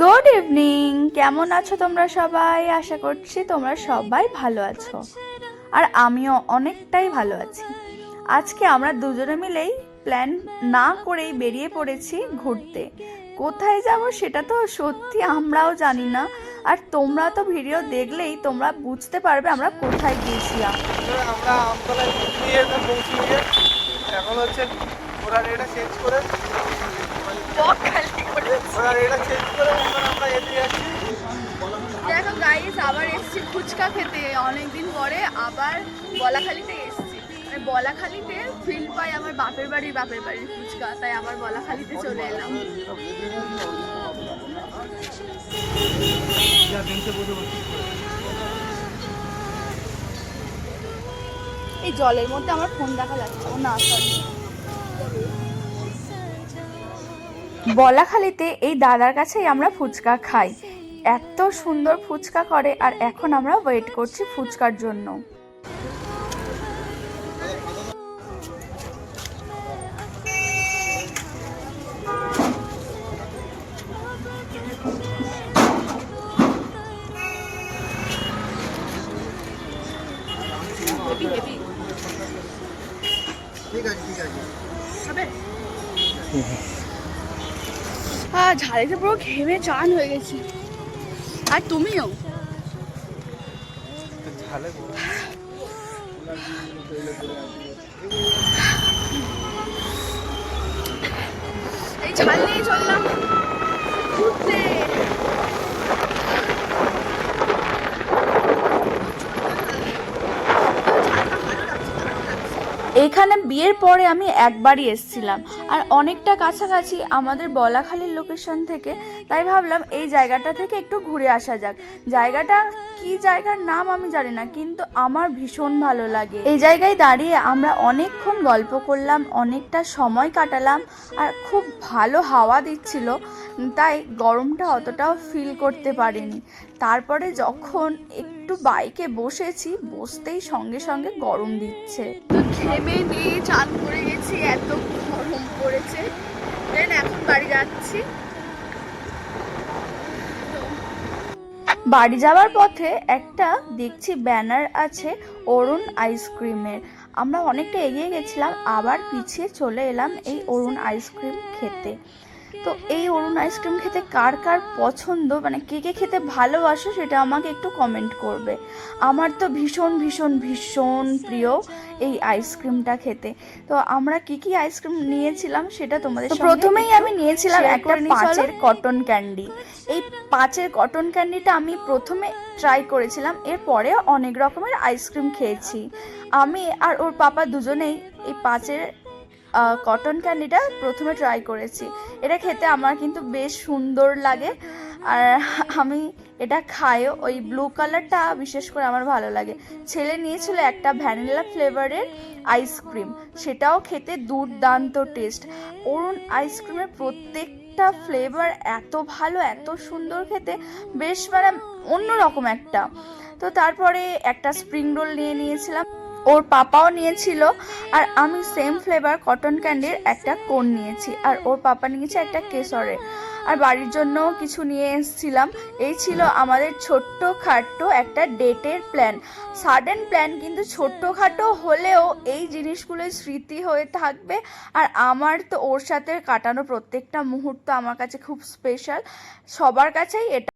Good evening কেমন আছো তোমরা সবাই? আশা করছি তোমরা সবাই ভালো আছো। আর আমিও অনেকটাই ভালো আছি। আজকে আমরা দুজনে মিলেই প্ল্যান না করেই বেরিয়ে পড়েছি ঘুরতে। কোথায় যাব সেটা তো সত্যি আমরাও জানি না। আর তোমরা তো ভিডিও দেখলেই তোমরা বুঝতে পারবে আমরা কোথায় গিয়েছিলাম। আমরা আমতলায় এখন হচ্ছে ওরা এটা চেঞ্জ করে ওরা এটা চেঞ্জ করে এখন আমরা দেখো গাইস আবার এসেছি ফুচকা খেতে। অনেকদিন পরে আবার বলাখালিতে এসেছি। মানে বলাখালিতে ফিল পাই আমার বাপের বাড়ির বাপের বাড়ির ফুচকা তাই আবার বলাখালিতে চলে এলাম। এই জলের মধ্যে আমার ফোন দেখা যাচ্ছে ও না সরি বলাখালিতে এই দাদার কাছেই আমরা ফুচকা খাই। এত সুন্দর ফুচকা করে আর এখন আমরা ওয়েট করছি ফুচকার জন্য। ঠিক আছে ঠিক আছে। ঝাড়িতে পুরো ঘেমে চান হয়ে গেছি। আর তুমিও? ঝাল নিয়ে চললাম। ঘুরতে। এখানে বিয়ের পরে আমি একবারই এসেছিলাম। আর অনেকটা কাছাকাছি আমাদের বলাখালির লোকেশন থেকে, তাই ভাবলাম এই জায়গাটা থেকে একটু ঘুরে আসা যাক। জায়গাটা, কি জায়গার নাম আমি জানি না, কিন্তু আমার ভীষণ ভালো লাগে। এই জায়গায় দাঁড়িয়ে আমরা অনেকক্ষণ গল্প করলাম, অনেকটা সময় কাটালাম, আর খুব ভালো হাওয়া দিচ্ছিল। তাই গরমটা অতটাও ফিল করতে পারিনি। তারপরে যখন একটু বাইকে বসেছি বসতেই সঙ্গে সঙ্গে গরম দিচ্ছে। ঘেমে নিয়ে চান করে গেছি এত গরম পড়েছে। দেন এখন বাড়ি যাচ্ছি। বাড়ি যাওয়ার পথে একটা দেখছি ব্যানার আছে অরুণ আইসক্রিমের আমরা অনেকটা এগিয়ে গেছিলাম আবার পিছিয়ে চলে এলাম এই অরুণ আইসক্রিম খেতে। তো এই অরুণ আইসক্রিম খেতে কার কার পছন্দ? মানে কে কে খেতে ভালোবাসো সেটা আমাকে একটু কমেন্ট করবে। আমার তো ভীষণ ভীষণ ভীষণ প্রিয় এই আইসক্রিমটা খেতে। তো আমরা কি কি আইসক্রিম নিয়েছিলাম সেটা তোমাদের প্রথমেই আমি নিয়েছিলাম একটা পাঁচের কটন ক্যান্ডি এই পাঁচের কটন ক্যান্ডিটা আমি প্রথমে ট্রাই করেছিলাম এরপরে অনেক রকমের আইসক্রিম খেয়েছি। আমি আর ওর পাপা দুজনেই এই পাঁচের কটন ক্যান্ডিটা প্রথমে ট্রাই করেছি। এটা খেতে আমার কিন্তু বেশ সুন্দর লাগে। আর আমি এটা খাইও, ওই ব্লু কালারটা বিশেষ করে আমার ভালো লাগে। ছেলে নিয়েছিল একটা ভ্যানিলা ফ্লেভারের আইসক্রিম সেটাও খেতে দুর্দান্ত টেস্ট অরুণ আইসক্রিমের প্রত্যেকটা ফ্লেভার এত ভালো, এত সুন্দর খেতে, বেশ মানে অন্যরকম একটা। তো তারপরে একটা স্প্রিং রোল নিয়ে নিয়েছিলাম। ওর পাপাও নিয়েছিল। আর আমি সেম ফ্লেভার কটন ক্যান্ডির একটা কোন নিয়েছি। আর ওর পাপা নিয়েছে একটা কেশরের। আর বাড়ির জন্য কিছু নিয়ে এসেছিলাম। এই ছিল আমাদের ছোট্ট খাট্ট একটা ডেটের প্ল্যান সাডেন প্ল্যান কিন্তু ছোট্টখাটো হলেও এই জিনিসগুলোই স্মৃতি হয়ে থাকবে। আর আমার তো ওর সাথে কাটানো প্রত্যেকটা মুহূর্ত আমার কাছে খুব স্পেশাল সবার কাছেই এটা